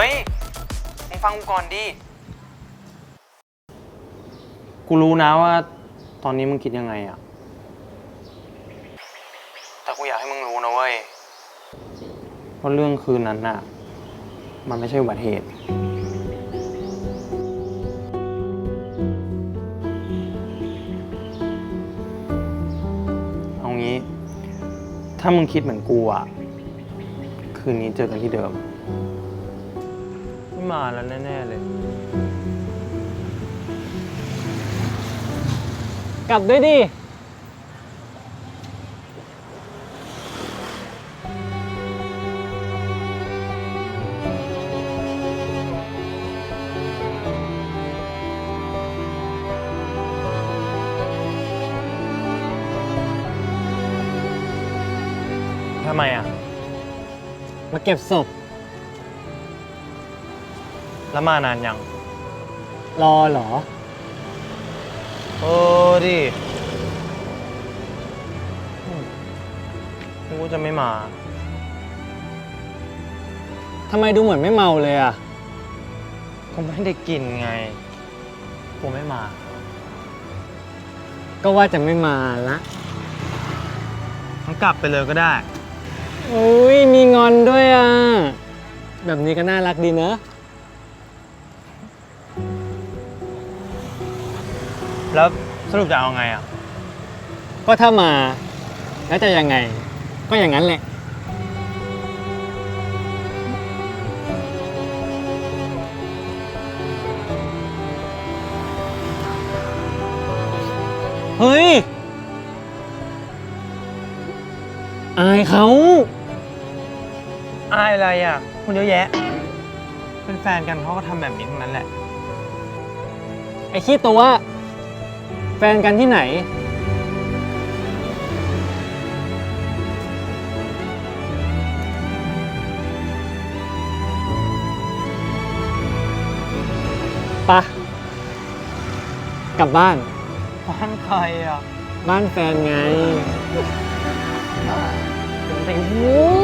ฮ้ยมึงฟังกูก่อนดิ กูรู้นะว่า ตอนนี้มึงคิดยังไงอะแต่กูอยากให้มึงรู้นะเว้ยว่าเรื่องคืนนั้นน่ะ มันไม่ใช่อุบัติเหตุ เอางี้ ถ้ามึงคิดเหมือนกูอะคืนนี้เจอกันที่เดิมไม่มาแล้วแน่ ๆ เลย กลับด้วยดิ ทำไมอะ มาเก็บศพ แล้วมานานยัง รอเหรอ เออดินึกว่าจะไม่มา ทำไมดูเหมือนไม่เมาเลยอะ ก็ไม่ได้กินไงกูไม่มา ก็ว่าจะไม่มาละมันกลับไปเลยก็ได้ อุ้ยมีงอนด้วยอะ แบบนี้ก็น่ารักดีเนอะ แล้วสรุปจะเอาไงอะ ก็ถ้ามา แล้วจะยังไง ก็อย่างนั้นแหละ เฮ้ย อายเขา อายอะไรอะคนเยอะแยะ เป็นแฟนกันเขาก็ทำแบบนี้ทั้งนั้นแหละ ไอ้ขี้ตัว แฟนกันที่ไหน ปะ กลับบ้าน บ้านใครอะ บ้านแฟนไงเป็นโอ้